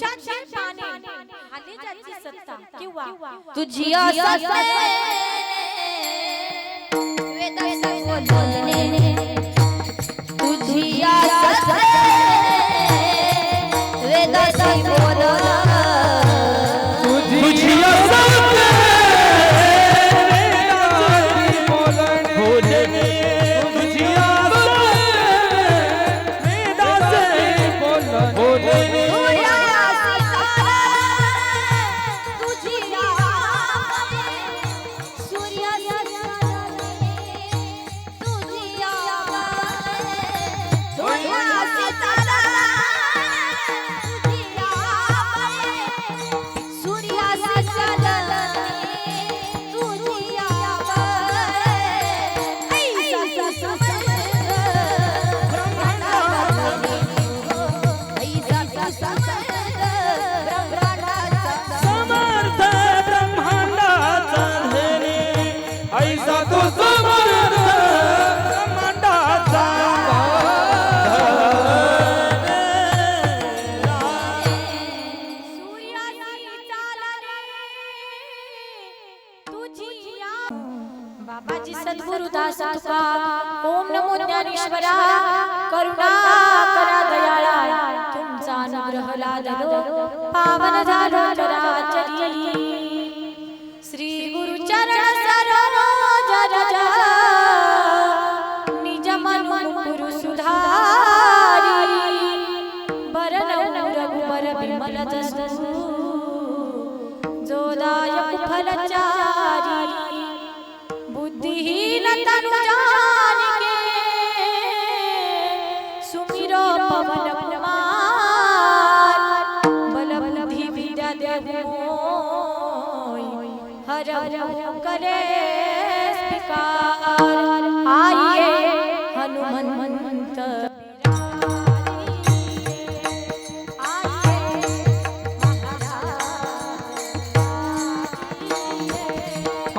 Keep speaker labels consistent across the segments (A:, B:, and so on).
A: वृक्षाचे पाने. आले ज्याची सत्ता. किंवा
B: तुझी वेदाचे
A: पावन झालो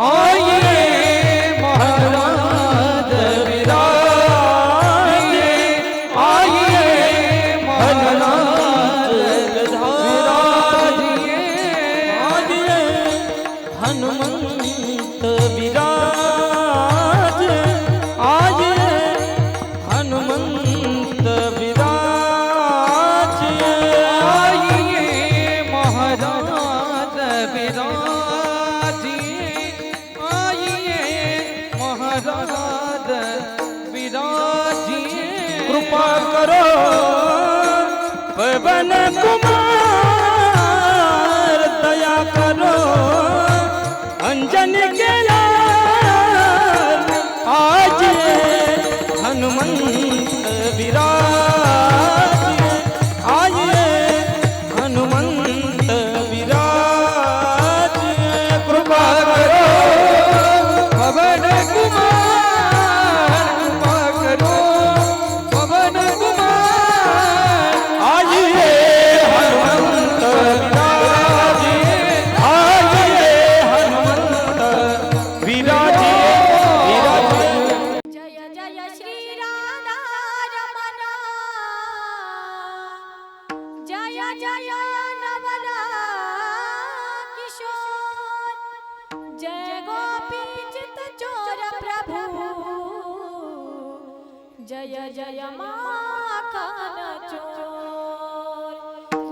C: Oh! दर्शन केला आज हनुमंत विराज
A: जय गोपी चित चोर प्रभु। जय जय माखन चोर।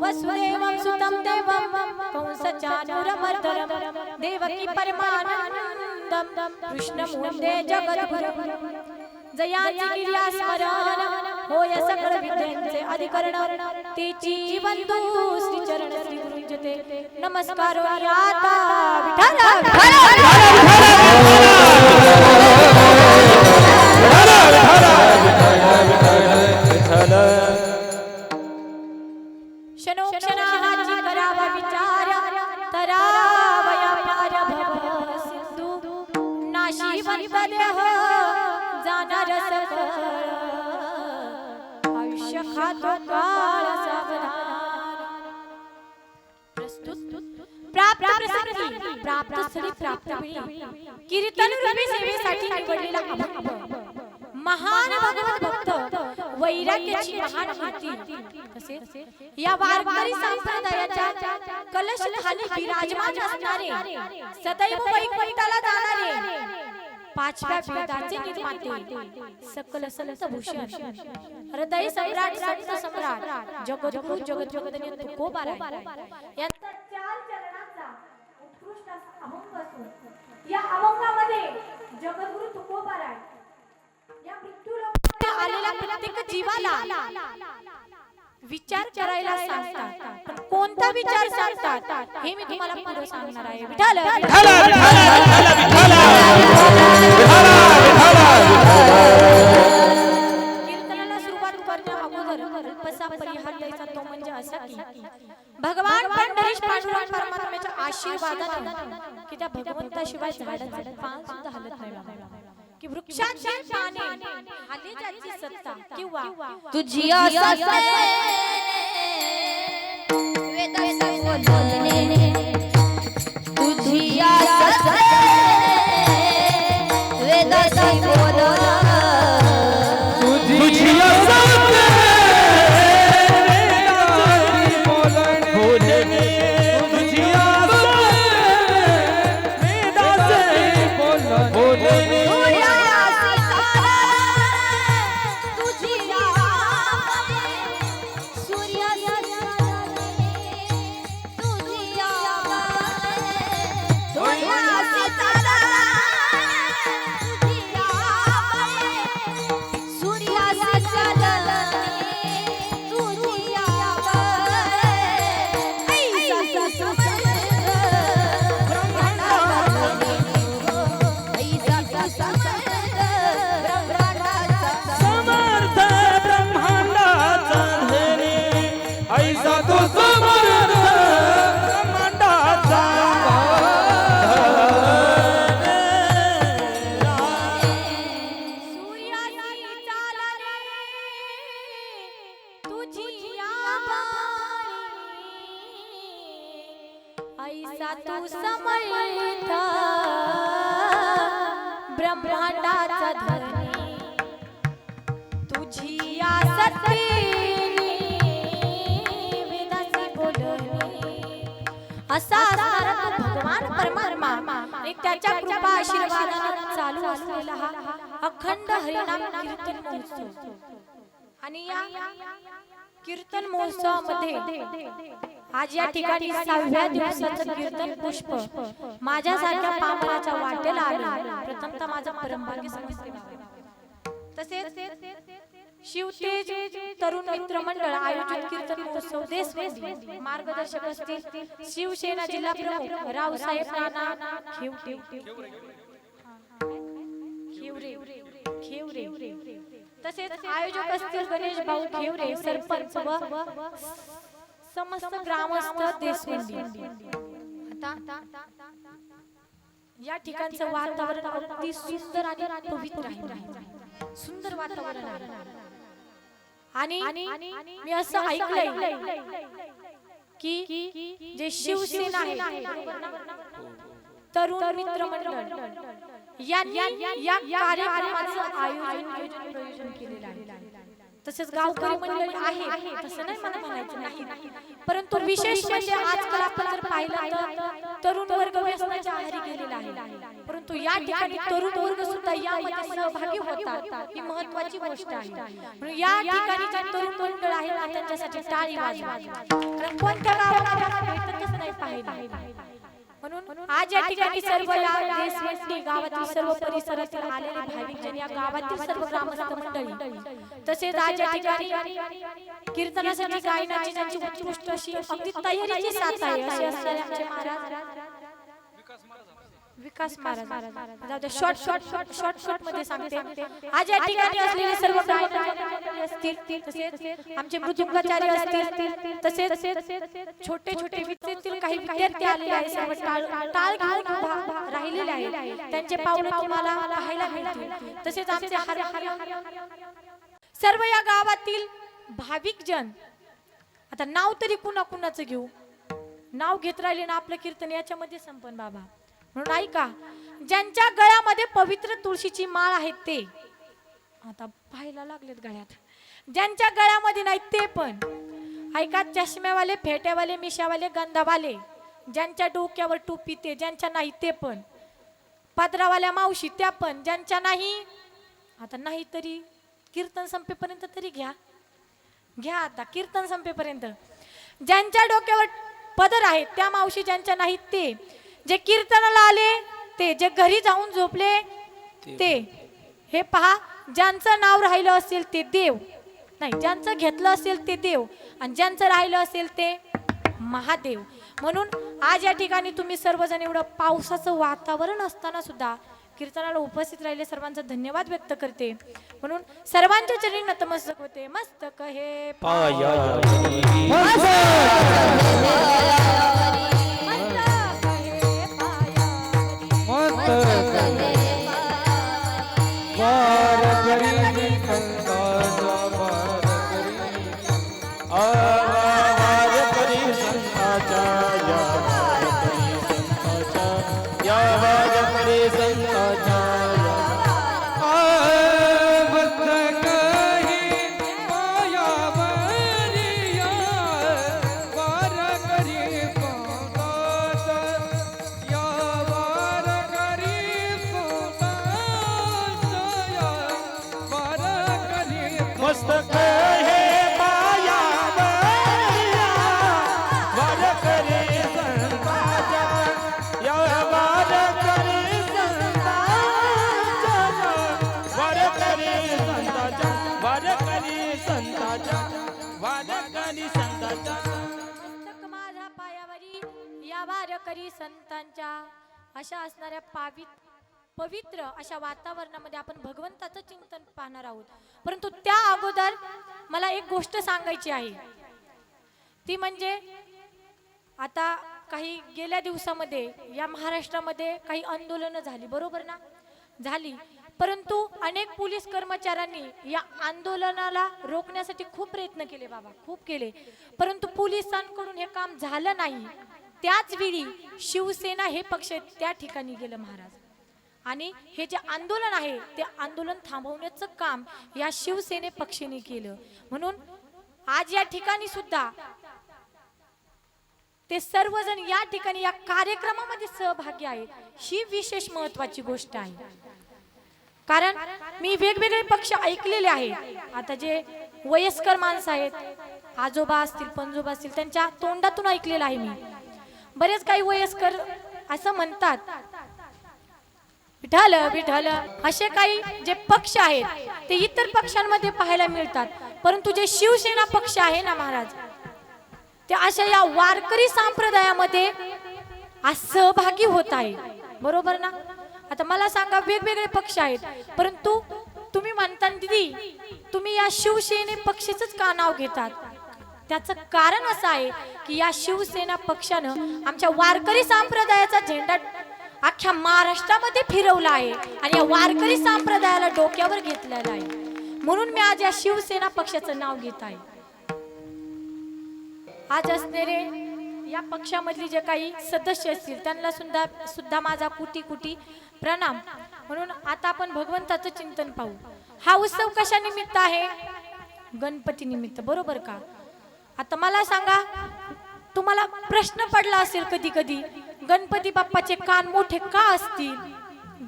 A: वसुदेवं सुतं देवं कंसचाणूरमर्दनं देवकी परमानन्दं कृष्णमुन्दे जगद्गुरुं। जयाची गिर्या स्मरण होय सकळ विद्यांचे अधिकरण. तिची बंधू श्री चरण श्री गुरुजते नमस्कार आता क्षणोक्षणाची करावा विचार. तरावया पार भव सिंधू. नाशी जाणार सकळ आयुष्य खातो काळ प्राप्त प्रसिद्धी प्राप्त स्थळी प्राप्त कीर्तन रूपी सेवेसाठी निवडलेला अभंग महान भगवत भक्त वैराग्याची महान मूर्ती तसेच या वारकरी संप्रदायाच्या कलश खाली विराजमान असणारे सदैव वैकुंठाला जाणारे पाचव्या वेदाचे निर्माते सकल संत भूषण. हृदय सम्राट संत सम्राट. जगद्गुरु जगत जगदने तुकोबाराय यांचा चार चरणांचा उत्कृष्ट अभंग असून या अभंगामध्ये जगद्गुरु तुकोबाराय या मृत्यू आलेल्या प्रत्येक जीवाला विचार करायला सांगतात. पण कोणता विचार सांगतात? हे मी तुम्हाला पुढे सांगणार आहे. विठाल कीर्तनाला सुरुवात करण्या अगोदर अल्पसा परिहार द्यायचा तो म्हणजे असा की भगवान पंढरीश पांडुरंग परमात्म्याच्या आशीर्वादाने की त्या भगवंताशिवाय झाडाचं पान सुद्धा हलत नाही. की वृक्षाची पाने आले ज्याची सत्ता. किंवा
B: तुझी तुझी वेदाचे
A: आज या ठिकाणी सहाव्या दिवसाचं कीर्तन पुष्प. माझ्यासारख्या पामराच्या वाटेला आलं. प्रथमतः माझं परमभाग्य समजते तसेच शिवतेज तरुण मित्र मंडळ आयोजित कीर्तन महोत्सव देशवेदी मार्गदर्शक असतील शिवसेना जिल्हा प्रमुख रावसाहेब नाना. खेवरे खेवरे तसेच आयोजक असतील गणेश भाऊ खेवरे सरपंच व समस्त ग्रामस्थ देशवेदी आता या ठिकाणचं वातावरण अगदी सुंदर आणि पवित्र आहे. सुंदर वातावरण आहे. आणि मी असं ऐकलंय की जे शिवसेना आहे तरुण मित्र मंडळ यांनी या कार्यक्रमाचं आयोजन केलेलं आहे. तसेच गावकरी मंडळी आहे तसं नाही मला म्हणायचं नाही. परंतु विशेष म्हणजे आजकाल आपण जर पाहिलं तर तरुण वर्ग व्यसनाच्या आहारी गेलेला आहे. परंतु या ठिकाणी तरुण वर्ग सुद्धा यामध्ये सहभागी होतात. ही महत्वाची गोष्ट आहे. म्हणून या ठिकाणी जे तरुण मंडळ आहे ना त्यांच्यासाठी टाळी वाजवा. कारण कोणत्या आपण भेटतच नाही पाहिजे म्हणून आज या ठिकाणी सर्व या देशवासी गावातील सर्व परिसरातील आलेले भाविक जन या गावातील सर्व ग्रामस्थ मंडळी तसेच आज या ठिकाणी कीर्तनासाठी गायनाची ज्यांची उत्कृष्ट अशी अगदी तयारीची साथ आहे असे असणारे आमचे महाराज विकास महाराज. जाऊ द्या शॉर्ट शॉर्ट शॉर्ट शॉर्ट शॉर्टमध्ये सांगते. आज या ठिकाणी असलेले सर्व असतील आमचे मृदुंगाचार्य असतील तसेच छोटे छोटे विद्यार्थी काही विद्यार्थी आलेले आहेत सर्व टाळ टाळ घेऊन राहिलेले आहेत. त्यांचे पावलं तुम्हाला पाहायला मिळतील. तसेच आमचे सर्व या गावातील भाविक जन आता नाव तरी कुणा कुणाचं घेऊ? नाव घेत राहिले ना आपलं कीर्तन याच्यामध्ये संपन बाबा. म्हणून ऐका ज्यांच्या गळ्यामध्ये पवित्र तुळशीची माळ आहे ते. आता पाहायला लागलेत गळ्यात. ज्यांच्या गळ्यामध्ये नाही ते पण. ऐका चष्म्यावाले फेट्यावाले मिशावाले गंधावाले ज्यांच्या डोक्यावर टोपी ते ज्यांच्या नाही ते पण. पादरावाल्या मावशी त्या पण ज्यांच्या नाही आता नाही तरी कीर्तन संपेपर्यंत तरी घ्या. घ्या आता कीर्तन संपेपर्यंत. ज्यांच्या डोक्यावर पदर आहेत त्या मावशी ज्यांच्या नाहीत ते जे कीर्तनाला आले ते जे घरी जाऊन झोपले ते हे पहा ज्यांचं नाव राहिलं असेल ते देव. नाही ज्यांचं घेतलं असेल ते देव. आणि ज्यांचं राहिलं असेल ते महादेव. म्हणून आज या ठिकाणी तुम्ही सर्वजण एवढं पावसाचं वातावरण असताना सुद्धा कीर्तनाला उपस्थित राहिले सर्वांचा धन्यवाद व्यक्त करते. म्हणून सर्वांच्या चरणी नतमस्तक होते. मस्तक हे
C: वार करी वार संताचा. संताचा. पायावरी या
A: वारकरी संतांच्या. अशा असणाऱ्या पावित पवित्र अशा वातावरणामध्ये आपण भगवंताचं चिंतन पाहणार आहोत. परंतु त्या अगोदर मला एक गोष्ट सांगायची आहे. ती म्हणजे आता काही गेल्या दिवसामध्ये या महाराष्ट्रामध्ये काही आंदोलनं झाली. बरोबर ना? झाली. परंतु अनेक पोलीस कर्मचाऱ्यांनी या आंदोलनाला रोखण्यासाठी खूप प्रयत्न केले बाबा खूप केले. परंतु पोलिसांकडून हे काम झालं नाही. त्याच वेळी शिवसेना हे पक्ष त्या ठिकाणी गेलं महाराज. आणि हे जे आंदोलन आहे ते आंदोलन थांबवण्याचं काम या शिवसेने पक्षाने केलं. म्हणून आज या ठिकाणी सुद्धा ते सर्वजण या ठिकाणी या कार्यक्रमामध्ये सहभागी आहेत. ही विशेष महत्वाची गोष्ट आहे. कारण मी वेगवेगळे पक्ष ऐकलेले आहेत आता जे वयस्कर माणसं आहेत आजोबा असतील पणजोबा असतील त्यांच्या तोंडातून ऐकलेलं आहे मी. बरेच काही वयस्कर असं म्हणतात. विठाल विठाल असे काही जे पक्ष आहेत ते इतर पक्षांमध्ये पाहायला मिळतात. परंतु जे शिवसेना पक्ष आहे ना महाराज ते अशा या वारकरी संप्रदायामध्ये आज सहभागी होत आहे. बरोबर ना? आता मला सांगा वेगवेगळे पक्ष आहेत परंतु तुम्ही म्हणता दिदी तुम्ही या शिवसेने पक्षाचंच का नाव घेतात? त्याचं कारण असं आहे की या शिवसेना पक्षानं आमच्या वारकरी संप्रदायाचा झेंडा अख्ख्या महाराष्ट्रामध्ये फिरवला आहे आणि या वारकरी संप्रदायाला डोक्यावर घेतलेला आहे. म्हणून मी आज या शिवसेना पक्षाचं नाव घेत आहे. आज असणारे या पक्षामधले जे काही सदस्य असतील त्यांना सुद्धा सुद्धा माझा कुटी कुटी प्रणाम. म्हणून आता आपण भगवंताचं चिंतन पाहू. हा उत्सव कशा निमित्त आहे? गणपती निमित्त. बरोबर का? आता मला सांगा तुम्हाला प्रश्न पडला असेल कधी कधी गणपती बाप्पाचे कान मोठे का असतील?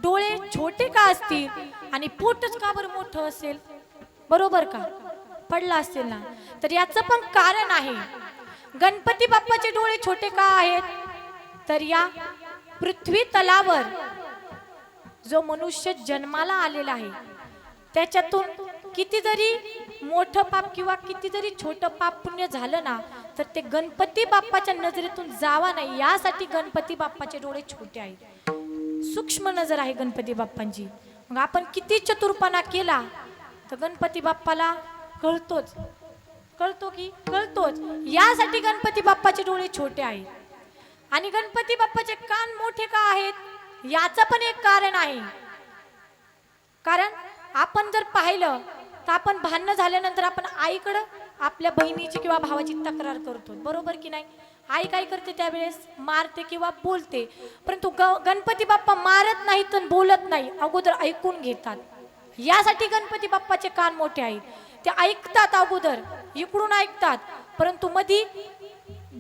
A: डोळे छोटे का असतील? आणि पोटच का बरं मोठं असेल? बरोबर का? पडला असेल ना? तर याचं पण कारण आहे गणपती बाप्पाचे डोळे छोटे का आहेत? तर या पृथ्वी तलावर जो मनुष्य जन्माला आलेला आहे त्याच्यातून किती जरी मोठं पाप किंवा किती जरी छोटं पाप पुण्य झालं ना तर ते गणपती बाप्पाच्या नजरेतून जावा नाही यासाठी गणपती बाप्पाचे डोळे छोटे आहेत. सूक्ष्म नजर आहे गणपती बाप्पांची. मग आपण किती चतुरपणा केला तर गणपती बाप्पाला कळतोच. कळतो की? कळतोच. यासाठी गणपती बाप्पाचे डोळे छोटे आहेत. आणि गणपती बाप्पाचे कान मोठे का आहेत? याचं पण एक कारण आहे. कारण आपण जर पाहिलं तर आपण भांडणं झाल्यानंतर आपण आईकडं आपल्या बहिणीची किंवा भावाची तक्रार करतो. बरोबर की नाही? आई काय करते त्यावेळेस? मारते किंवा बोलते. परंतु ग गणपती बाप्पा मारत नाही तर बोलत नाही अगोदर ऐकून घेतात. यासाठी गणपती बाप्पाचे कान मोठे आहेत. ते ऐकतात अगोदर इकडून ऐकतात. परंतु मधी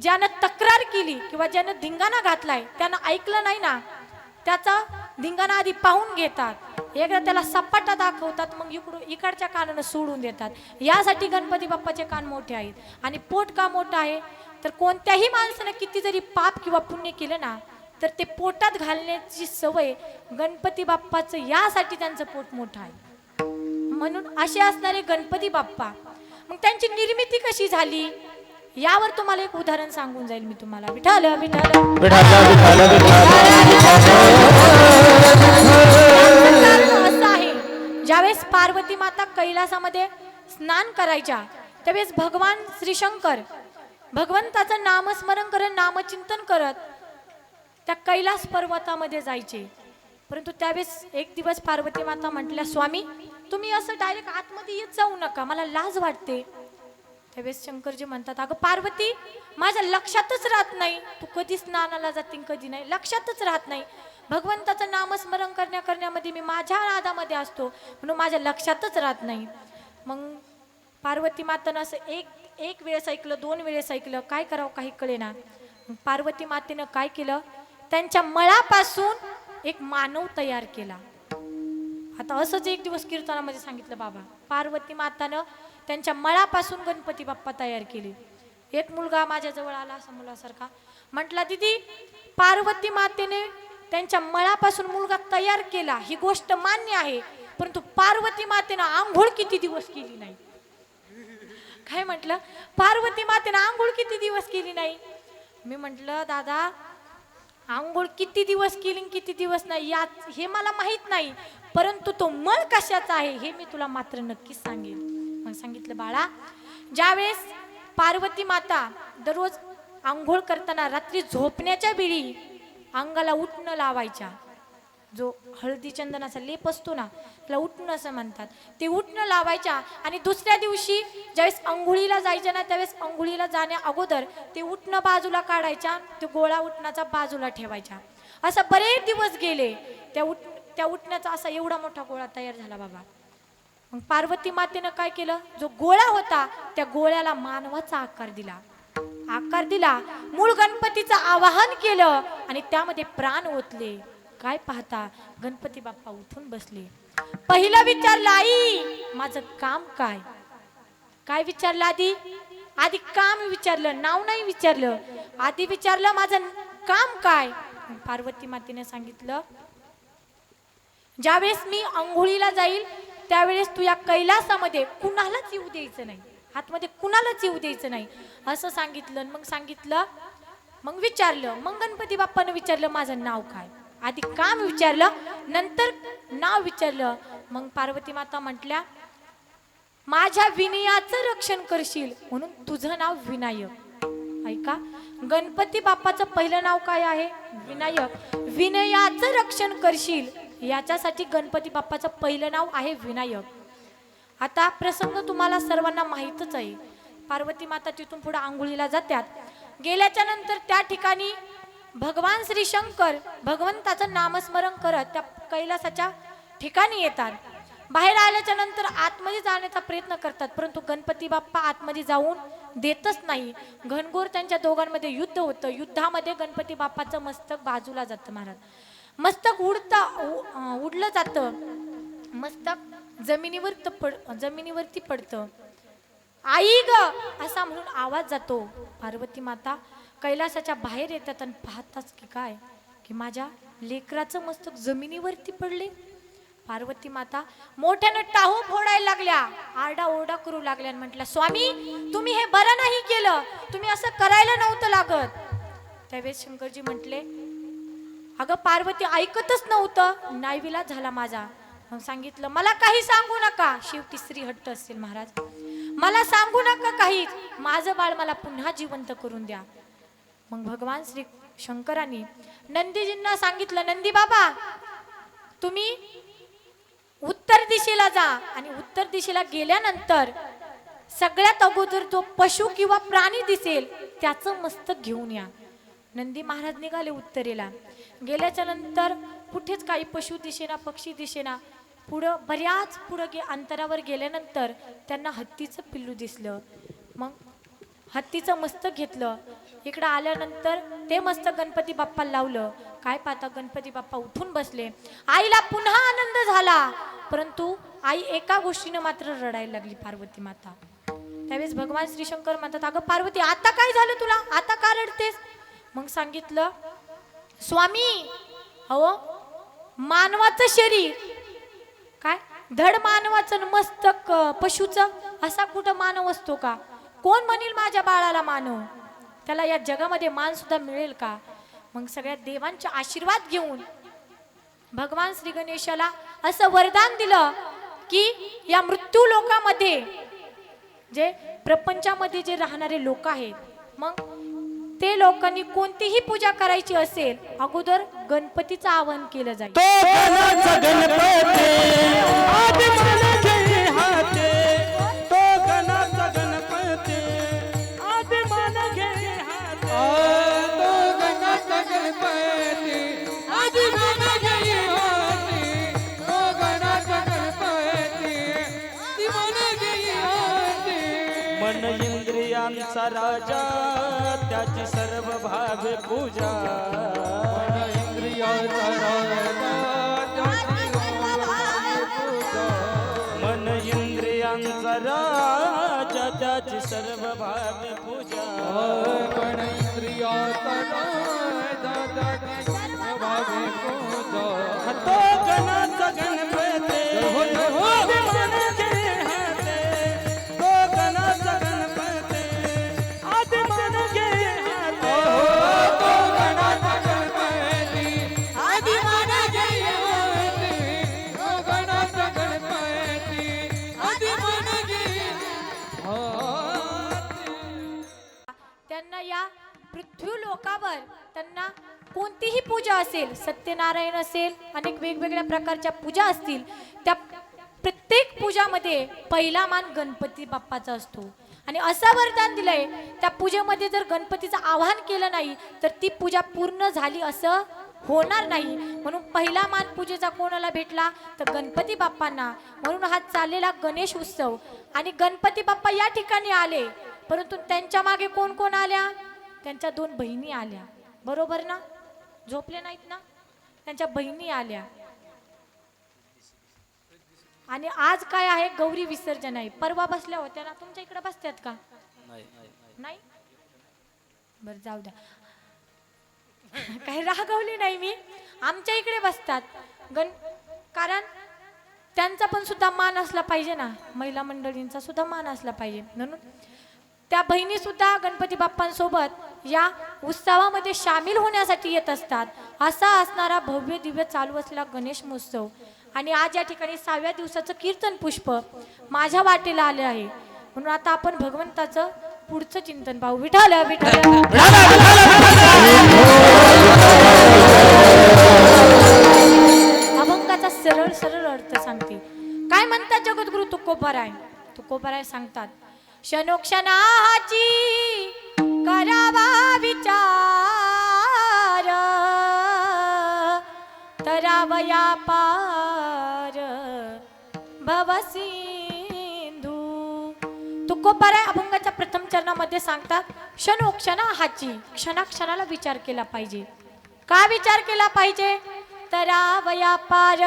A: ज्यानं तक्रार केली किंवा ज्यानं धिंगाणा घातलाय त्यानं ऐकलं नाही ना त्याचा धिंगाणा आधी पाहून घेतात. एकदा त्याला सपाटा दाखवतात मग इकडून इकडच्या कानानं सोडून देतात. यासाठी गणपती बाप्पाचे कान मोठे आहेत. आणि पोट का मोठं आहे? तर कोणत्याही माणसानं किती जरी पाप किंवा पुण्य केलं ना तर ते पोटात घालण्याची सवय गणपती बाप्पाचं यासाठी त्यांचं पोट मोठं आहे. म्हणून असे असणारे गणपती बाप्पा. मग त्यांची निर्मिती कशी झाली? यावर तुम्हाला एक उदाहरण सांगून जाईल मी तुम्हाला. विठाल विठाल असं आहे. ज्यावेळेस पार्वती माता कैलासामध्ये स्नान करायच्या त्यावेळेस भगवान श्री शंकर भगवंताचं नामस्मरण करत नामचिंतन करत त्या कैलास पर्वतामध्ये जायचे. परंतु त्यावेळेस एक दिवस पार्वती माता म्हटल्या स्वामी तुम्ही असं डायरेक्ट आतमध्ये येत जाऊ नका. मला लाज वाटते. त्यावेळेस शंकरजी म्हणतात अगं पार्वती माझ्या लक्षातच राहत नाही. तू कधी स्नानाला जाते कधी नाही. लक्षातच राहत नाही. भगवंताचं नामस्मरण करण्या करण्यामध्ये मी माझ्या नादामध्ये असतो. म्हणून माझ्या लक्षातच राहत नाही. मग पार्वती मातानं असं एक एक वेळेस ऐकलं दोन वेळेस ऐकलं. काय करावं? काही कळेना. पार्वती मातेनं काय केलं? त्यांच्या मळापासून एक मानव तयार केला. आता असंच एक दिवस कीर्तनामध्ये सांगितलं बाबा पार्वती मातानं त्यांच्या मळापासून गणपती बाप्पा तयार केले. एक मुलगा माझ्याजवळ आला असा मुलासारखा. म्हटला दिदी पार्वती मातेने त्यांच्या मळापासून मुलगा तयार केला. ही गोष्ट मान्य आहे परंतु पार्वती मातेनं आंघोळ किती दिवस केली नाही? काय म्हटलं? पार्वती मातेनं आंघोळ किती दिवस केली नाही? मी म्हटलं दादा आंघोळ किती दिवस केली किती दिवस नाही यात हे मला माहीत नाही. परंतु तो मळ कशाचा आहे हे मी तुला मात्र नक्कीच सांगेन. मग सांगितलं बाळा ज्यावेळेस पार्वती माता दररोज आंघोळ करताना रात्री झोपण्याच्या वेळी अंगाला उठणं लावायच्या जो हळदी चंदनाचा लेप असतो ना त्याला उठणं असं म्हणतात. ते उठणं लावायच्या आणि दुसऱ्या दिवशी ज्यावेळेस अंघोळीला जायच्या ना त्यावेळेस अंघोळीला जाण्या अगोदर ते उठणं बाजूला काढायच्या ते गोळा उठण्याचा बाजूला ठेवायच्या. असं बरेच दिवस गेले. त्या उठ त्या उठण्याचा असा एवढा मोठा गोळा तयार झाला बाबा. मग पार्वती मातेनं काय केलं? जो गोळा होता त्या गोळ्याला मानवाचा आकार दिला. आकार दिला. मूळ गणपतीचं आवाहन केलं आणि त्यामध्ये प्राण ओतले. काय पाहता? गणपती बाप्पा उठून बसले. पहिलं विचारलं आई माझं काम काय? काय विचारलं आधी? आधी काम विचारलं नाव नाही विचारलं. आधी विचारलं माझं काम काय? पार्वती मातेने सांगितलं ज्यावेळेस मी अंघोळीला जाईल त्यावेळेस तू या कैलासामध्ये कुणालाच येऊ द्यायचं नाही. आतमध्ये कुणालाच येऊ द्यायचं नाही. असं सांगितलं मग सांगितलं मग विचारलं मग गणपती बाप्पानं विचारलं माझं नाव काय? आधी काम विचारलं नंतर नाव विचारलं. मग पार्वती माता म्हटल्या माझ्या विनयाचं रक्षण करशील. म्हणून तुझं नाव विनायक. ऐका गणपती बाप्पाचं पहिलं नाव काय आहे? विनायक. विनयाचं रक्षण करशील. याच्यासाठी गणपती बाप्पाचं पहिलं नाव आहे विनायक. आता प्रसंग तुम्हाला सर्वांना माहीतच आहे. पार्वती माता तिथून पुढे आंघोळीला जात्यात. गेल्याच्यानंतर त्या ठिकाणी भगवान श्री शंकर भगवंताचं नामस्मरण करत त्या कैलासाच्या ठिकाणी येतात. बाहेर आल्याच्यानंतर आतमध्ये जाण्याचा प्रयत्न करतात परंतु गणपती बाप्पा आतमध्ये जाऊन देतच नाही. घनघोर त्यांच्या दोघांमध्ये युद्ध होतं. युद्धामध्ये गणपती बाप्पाचं मस्तक बाजूला जातं महाराज. मस्तक उडता उडलं जातं. मस्तक जमिनीवर पड जमिनीवरती पडतं. आई ग! असा म्हणून आवाज जातो. पार्वती माता कैलासाच्या बाहेर येतात आणि पाहताच की काय? की माझ्या लेकराचं मस्तक जमिनीवरती पडले पार्वती माता मोठ्यानं टाहू फोडायला लागल्या. आरडा ओरडा करू लागल्या आणि म्हटल्या स्वामी तुम्ही हे बरं नाही केलं. तुम्ही असं करायला नव्हतं लागत. त्यावेळेस शंकरजी म्हटले अगं पार्वती ऐकतच नव्हतं. नायविला झाला माझा. मग सांगितलं मला काही सांगू नका. शेवटी स्त्री हट्ट असेल महाराज. मला सांगू नका काहीच. माझं बाळ मला पुन्हा जिवंत करून द्या. मग भगवान श्री शंकरांनी नंदीजींना सांगितलं नंदी बाबा तुम्ही उत्तर दिशेला जा आणि उत्तर दिशेला गेल्यानंतर सगळ्यात अगोदर जो पशु किंवा प्राणी दिसेल त्याचं मस्तक घेऊन या. नंदी महाराज निघाले उत्तरेला. गेल्याच्यानंतर कुठेच काही पशु दिसेना पक्षी दिसेना. पुढं बऱ्याच पुढं गे अंतरावर गेल्यानंतर त्यांना हत्तीचं पिल्लू दिसलं. मग हत्तीचं मस्तक घेतलं. इकडं आल्यानंतर ते मस्तक गणपती बाप्पाला लावलं. काय पाहता गणपती बाप्पा उठून बसले. आईला पुन्हा आनंद झाला. परंतु आई एका गोष्टीनं मात्र रडायला लागली पार्वती माता. त्यावेळेस भगवान श्री शंकर म्हणतात अगं पार्वती आता काय झालं तुला? आता का रडतेस? मग सांगितलं स्वामी अहो मानवाचं शरीर. काय? धड मानवाचं मस्तक पशुचं? असा कुठं मानव असतो का? कोण म्हणेल माझ्या बाळाला मानव त्याला या जगामध्ये मान सुद्धा मिळेल का? मग सगळ्या देवांचे आशीर्वाद घेऊन भगवान श्री गणेशाला असं वरदान दिलं की या मृत्यू लोकामध्ये जे प्रपंचामध्ये जे राहणारे लोक आहेत मग ते लोकांनी कोणतीही पूजा करायची असेल अगोदर गणपतीचं आवाहन केलं जाईल.
C: इंद्रियांचा राजा त्याची सर्व भावे पूजा. मन इंद्रियांचा राजा त्याची सर्व भावे पूजा
D: पण इंद्रियाचा राजा, त्याची पूजा.
C: तो गणाचा गणपती
A: कोणतीही पूजा असेल सत्यनारायण असेल अनेक वेगवेगळ्या प्रकारच्या पूजा असतील त्या प्रत्येक पूजामध्ये पहिला मान गणपती बाप्पाचा असतो. आणि असं वरदान दिलंय त्या पूजेमध्ये जर गणपतीचं आवाहन केलं नाही तर ती पूजा पूर्ण झाली असं होणार नाही. म्हणून पहिला मान पूजेचा कोणाला भेटला? तर गणपती बाप्पांना. म्हणून हा चाललेला गणेश उत्सव. आणि गणपती बाप्पा या ठिकाणी आले. परंतु त्यांच्या मागे कोण कोण आल्या? त्यांच्या दोन बहिणी आल्या. बरोबर ना? झोपले नाहीत ना? त्यांच्या बहिणी आल्या. आणि आज काय आहे? गौरी विसर्जन आहे. परवा बसल्या होत्या ना? तुमच्या इकडे बसतात का? नाही. बर जाऊ द्या. काही रागवली नाही मी. आमच्या इकडे बसतात. गण कारण त्यांचा पण सुद्धा मान असला पाहिजे ना? महिला मंडळींचा सुद्धा मान असला पाहिजे. म्हणून त्या बहिणी सुद्धा गणपती बाप्पांसोबत या उत्सवामध्ये सामील होण्यासाठी येत असतात. असा असणारा भव्य दिव्य चालू असलेला गणेश महोत्सव. आणि आज या ठिकाणी सहाव्या दिवसाचं कीर्तन पुष्प माझ्या वाटेला आले आहे. म्हणून आता आपण भगवंताचं पुढचं चिंतन पाहू. विठाल विठाल अभंगाचा सरळ सरळ अर्थ सांगते. काय म्हणतात जगद्गुरु तुकोबाराय? तुकोबाराय सांगतात क्षणोक्षणाची तरावया पार भवसिंधू तुकोबाराय अभंगाच्या प्रथम चरणामध्ये सांगतात क्षणोक्षणा हाची क्षणाक्षणाला विचार केला पाहिजे. का विचार केला पाहिजे? तरावया पार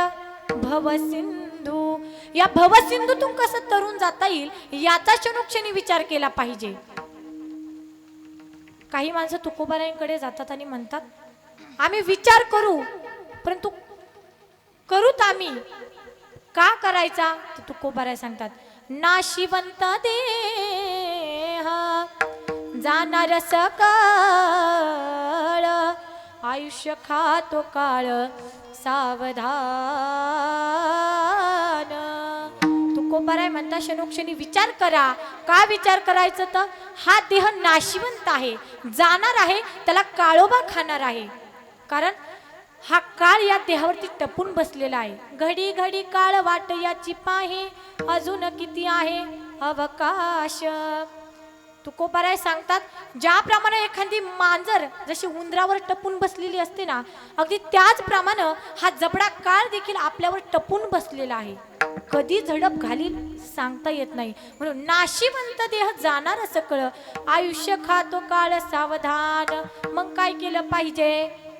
A: भवसिंधू या भवसिंधूतून कसं तरुण जाता येईल याचा क्षणोक्षणी विचार केला पाहिजे. काही माणसं तुकोबारायांकडे जातात आणि म्हणतात आम्ही विचार करू परंतु करूत आम्ही. का करायचा? तर तुकोबाराय सांगतात. नाशिवंत देह जाणार सकाळ आयुष्य खातो काळ सावधान. तुकोबाराय म्हणता क्षणोक्षणी विचार करा. का विचार करायचं तर हा देह नाशिवंत आहे. जाणार आहे त्याला काळोबा खाणार आहे. कारण हा काळ या देहावरती टपून बसलेला आहे. घडी घडी काळ वाट याची पाहे अजून किती आहे अवकाश? तुकोबाराय सांगतात ज्याप्रमाणे एखादी मांजर जशी उंदरावर टपून बसलेली असते ना अगदी त्याचप्रमाणे हा जबडा काळ देखील आपल्यावर टपून बसलेला आहे. कधी झडप घालील सांगता येत नाही. म्हणून नाशिवंत देह जाणार सकळ. आयुष्य खातो काळ सावधान. मग काय केलं पाहिजे?